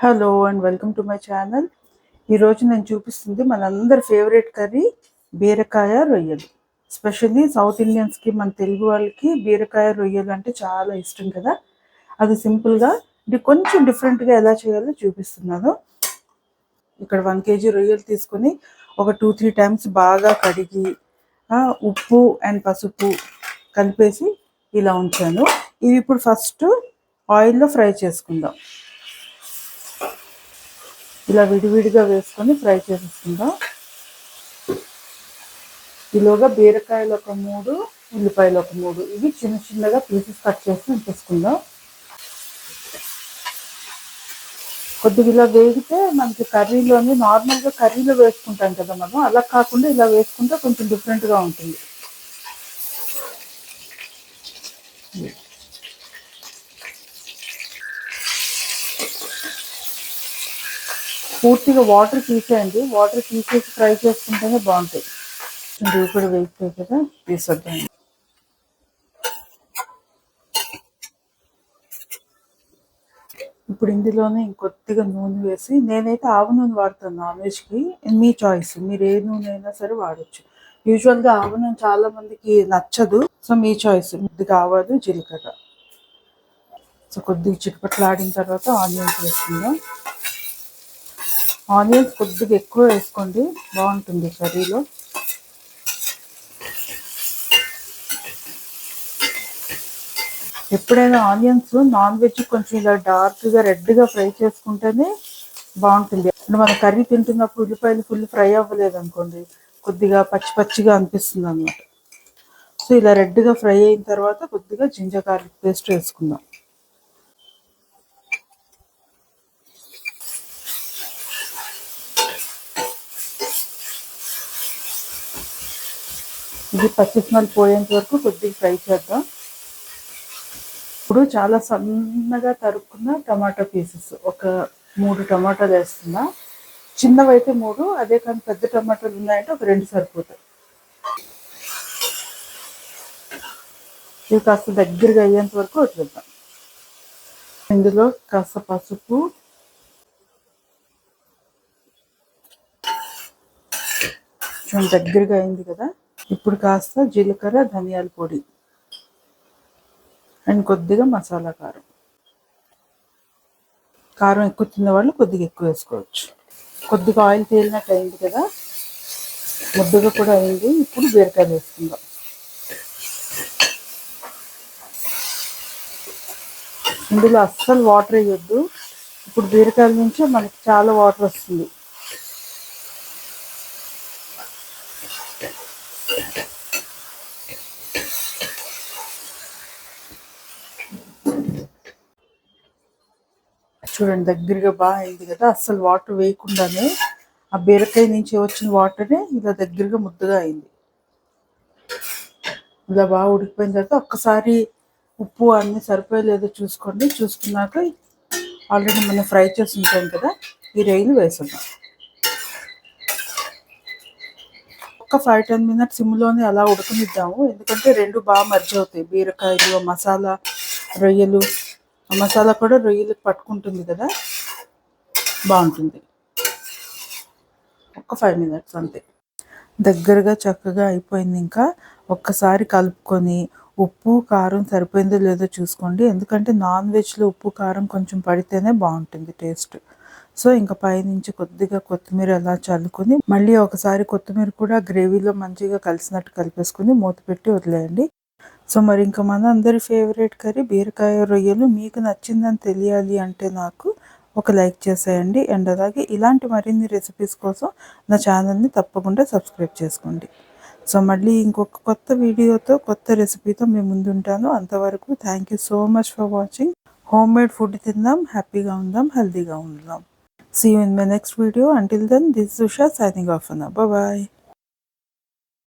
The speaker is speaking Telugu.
Hello and welcome to my channel ఈరోజు నేను చూపిస్తుంది మనందరి ఫేవరెట్ కర్రీ బీరకాయ రొయ్యలు. స్పెషల్లీ సౌత్ ఇండియన్స్కి మన తెలుగు వాళ్ళకి బీరకాయ రొయ్యలు అంటే చాలా ఇష్టం కదా. అది సింపుల్గా ఇది కొంచెం డిఫరెంట్గా ఎలా చేయాలో చూపిస్తున్నాను. ఇక్కడ వన్ కేజీ రొయ్యలు తీసుకొని ఒక టూ త్రీ టైమ్స్ బాగా కడిగి ఉప్పు అండ్ పసుపు కలిపేసి ఇలా ఉంచాను. ఇవి ఇప్పుడు ఫస్ట్ ఆయిల్లో ఫ్రై చేసుకుందాం. ఇలా విడివిడిగా వేసుకొని ఫ్రై చేసేసుకుందాం. ఈలోగా బీరకాయలు ఒక మూడు ఉల్లిపాయలు ఒక మూడు. ఇవి చిన్న చిన్నగా పీసెస్ కట్ చేసి ఉంచేసుకుందాం. కొద్దిగా ఇలా వేగితే మనకి కర్రీలోని నార్మల్గా కర్రీలో వేసుకుంటాం కదా మనం. అలా కాకుండా ఇలా వేసుకుంటే కొంచెం డిఫరెంట్గా ఉంటుంది. పూర్తిగా వాటర్ తీసేయండి. వాటర్ తీసేసి ఫ్రై చేసుకుంటేనే బాగుంటాయి. ఇవి కూడా వేస్తాయి కదా. తీసేద్దాం. ఇప్పుడు ఇందులోనే ఇంకొద్దిగా నూనె వేసి నేనైతే ఆవు నూనె వాడతాను నాన్ వెజ్కి. మీ చాయిస్. మీరు ఏ నూనె అయినా సరే వాడచ్చు. యూజువల్గా ఆవు నూనె చాలా మందికి నచ్చదు. సో మీ చాయిస్. కొద్దిగా ఆవాలు జీలకర్ర. సో కొద్దిగా చిట్టుపట్లు ఆడిన తర్వాత ఆనియన్స్ వేసుకుందాం. ఆనియన్స్ కొద్దిగా ఎక్కువ వేసుకోండి. బాగుంటుంది కర్రీలో. ఎప్పుడైనా ఆనియన్స్ నాన్ వెజ్ కొంచెం ఇలా డార్క్గా రెడ్గా ఫ్రై చేసుకుంటేనే బాగుంటుంది. అంటే మనం కర్రీ తింటున్నప్పుడు ఉల్లిపాయలు ఫుల్ ఫ్రై అవ్వలేదు అనుకోండి కొద్దిగా పచ్చి పచ్చిగా అనిపిస్తుంది అనమాట సో ఇలా రెడ్గా ఫ్రై అయిన తర్వాత కొద్దిగా జింజర్ గార్లిక్ పేస్ట్ వేసుకుందాం. ఇది పచ్చి పోయేంత వరకు కొద్దిగా ఫ్రై చేద్దాం. ఇప్పుడు చాలా సన్నగా తరుక్కున్న టమాటో పీసెస్. ఒక మూడు టమాటాలు వేస్తున్నా. చిన్నవి అయితే మూడు అదే కానీ పెద్ద టమాటాలు ఉన్నాయంటే ఒక రెండు సరిపోతాయి. ఇవి కాస్త దగ్గరగా అయ్యేంత వరకు వదిలేద్దాం. ఇందులో కాస్త పసుపు కొంచెం దగ్గరగా అయింది కదా. ఇప్పుడు కాస్త జీలకర్ర ధనియాల పొడి అండ్ కొద్దిగా మసాలా కారం. కారం ఎక్కువ తిన్న వాళ్ళు కొద్దిగా ఎక్కువ వేసుకోవచ్చు. కొద్దిగా ఆయిల్ తేలినట్టు అయింది కదా ముద్దగా కూడా అయింది. ఇప్పుడు బీరకాయలు వేసుకుందాం. ఇందులో అస్సలు వాటర్ వేయొద్దు. ఇప్పుడు బీరకాయల నుంచే మనకి చాలా వాటర్ వస్తుంది. చూడండి దగ్గరగా బాగా అయింది కదా. అస్సలు వాటర్ వేయకుండానే ఆ బీరకాయ నుంచి వచ్చిన వాటరే ఇలా దగ్గరగా ముద్దగా అయింది. ఇలా బాగా ఉడికిపోయిన తర్వాత ఒక్కసారి ఉప్పు అన్నీ సరిపోయలేదో చూసుకోండి. చూసుకున్నాక ఆల్రెడీ మనం ఫ్రై చేసి ఉంటాం కదా ఈ రైలు వేసుకుందాం. ఒక్క ఫైవ్ టెన్ మినిట్స్ సిమ్లోనే అలా ఉడకనిద్దాము. ఎందుకంటే రెండు బాగా మర్చి అవుతాయి. బీరకాయలు మసాలా రొయ్యలు మసాలా కూడా రొయ్యలకు పట్టుకుంటుంది కదా? బాగుంటుంది. ఒక ఫైవ్ మినిట్స్ అంతే. దగ్గరగా చక్కగా అయిపోయింది ఇంకా. ఒక్కసారి కలుపుకొని ఉప్పు కారం సరిపోయిందో లేదో చూసుకోండి. ఎందుకంటే నాన్ వెజ్లో ఉప్పు కారం కొంచెం పడితేనే బాగుంటుంది టేస్ట్. సో ఇంకా పైనుంచి కొద్దిగా కొత్తిమీర అలా చల్లుకొని మళ్ళీ ఒకసారి కొత్తిమీర కూడా గ్రేవీలో మంచిగా కలిసినట్టు కలిపేసుకుని మూత పెట్టి వదిలేయండి. సో మరి ఇంకా మన అందరి ఫేవరెట్ కర్రీ బీరకాయ రొయ్యలు మీకు నచ్చిందని తెలియాలి అంటే నాకు ఒక లైక్ చేసేయండి. అండ్ అలాగే ఇలాంటి మరిన్ని రెసిపీస్ కోసం నా ఛానల్ని తప్పకుండా సబ్స్క్రైబ్ చేసుకోండి. సో మళ్ళీ ఇంకొక కొత్త వీడియోతో కొత్త రెసిపీతో మేము ముందుంటాను. అంతవరకు thank you so much for watching home made food తిందాం హ్యాపీగా ఉందాం హెల్తీగా ఉందాం. See you in my next video until then this Usha signing off అన్నా బాయ్